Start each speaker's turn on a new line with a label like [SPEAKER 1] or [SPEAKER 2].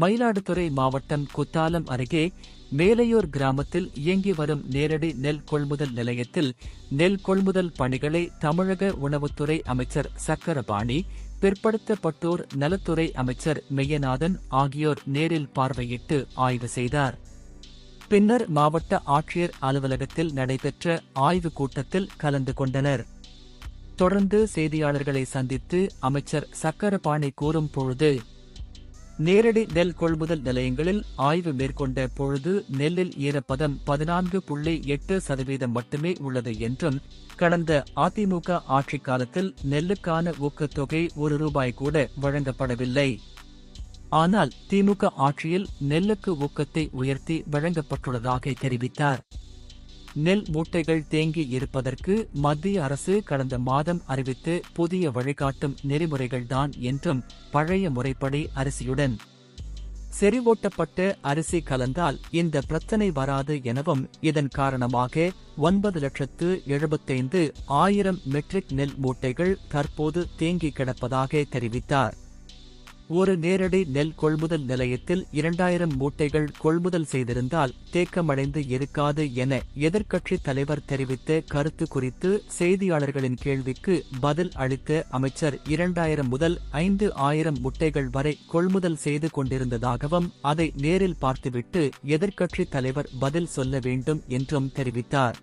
[SPEAKER 1] மயிலாடுதுறை மாவட்டம் குத்தாலம் அருகே மேலையூர் கிராமத்தில் இயங்கி வரும் நேரடி நெல் கொள்முதல் நிலையத்தில் நெல் கொள்முதல் பணிகளை தமிழக உணவுத்துறை அமைச்சர் சக்கரபாணி பிற்படுத்தப்பட்டோர் நலத்துறை அமைச்சர் மெய்யநாதன் ஆகியோர் நேரில் பார்வையிட்டு ஆய்வு செய்தார். பின்னர் மாவட்ட ஆட்சியர் அலுவலகத்தில் நடைபெற்ற ஆய்வுக் கூட்டத்தில் கலந்து கொண்டனர். தொடர்ந்து செய்தியாளர்களை சந்தித்து அமைச்சர் சக்கரபாணி கூறும் பொழுது நேரடி நெல் கொள்முதல் நிலையங்களில் ஆய்வு மேற்கொண்ட பொழுது நெல்லில் ஈரப்பதம் பதினான்கு புள்ளி எட்டு சதவீதம் மட்டுமே உள்ளது என்றும் கடந்த அதிமுக ஆட்சிக் காலத்தில் நெல்லுக்கான ஊக்கத்தொகை ஒரு ரூபாய் கூட வழங்கப்படவில்லை. ஆனால் திமுக ஆட்சியில் நெல்லுக்கு ஊக்கத்தை உயர்த்தி வழங்கப்பட்டுள்ளதாக தெரிவித்தார். நெல் மூட்டைகள் தேங்கி இருப்பதற்கு மத்திய அரசு கடந்த மாதம் அறிவித்து புதிய வழிகாட்டும் நெறிமுறைகள்தான் என்றும் பழைய முறைப்படி அரிசியுடன் செறிவூட்டப்பட்ட அரிசி கலந்தால் இந்த பிரச்சனை வராது எனவும் இதன் காரணமாக ஒன்பது லட்சத்து எழுபத்தைந்து ஆயிரம் மெட்ரிக் நெல் மூட்டைகள் தற்போது தேங்கி கிடப்பதாக தெரிவித்தார். ஒரு நேரடி நெல் கொள்முதல் நிலையத்தில் இரண்டாயிரம் மூட்டைகள் கொள்முதல் செய்திருந்தால் தேக்கமடைந்து இருக்காது என எதிர்க்கட்சித் தலைவர் தெரிவித்த கருத்து குறித்து செய்தியாளர்களின் கேள்விக்கு பதில் அளித்த அமைச்சர் இரண்டாயிரம் முதல் ஐந்து ஆயிரம் முட்டைகள் வரை கொள்முதல் செய்து கொண்டிருந்ததாகவும் அதை நேரில் பார்த்துவிட்டு எதிர்க்கட்சித் தலைவர் பதில் சொல்ல வேண்டும் என்றும் தெரிவித்தார்.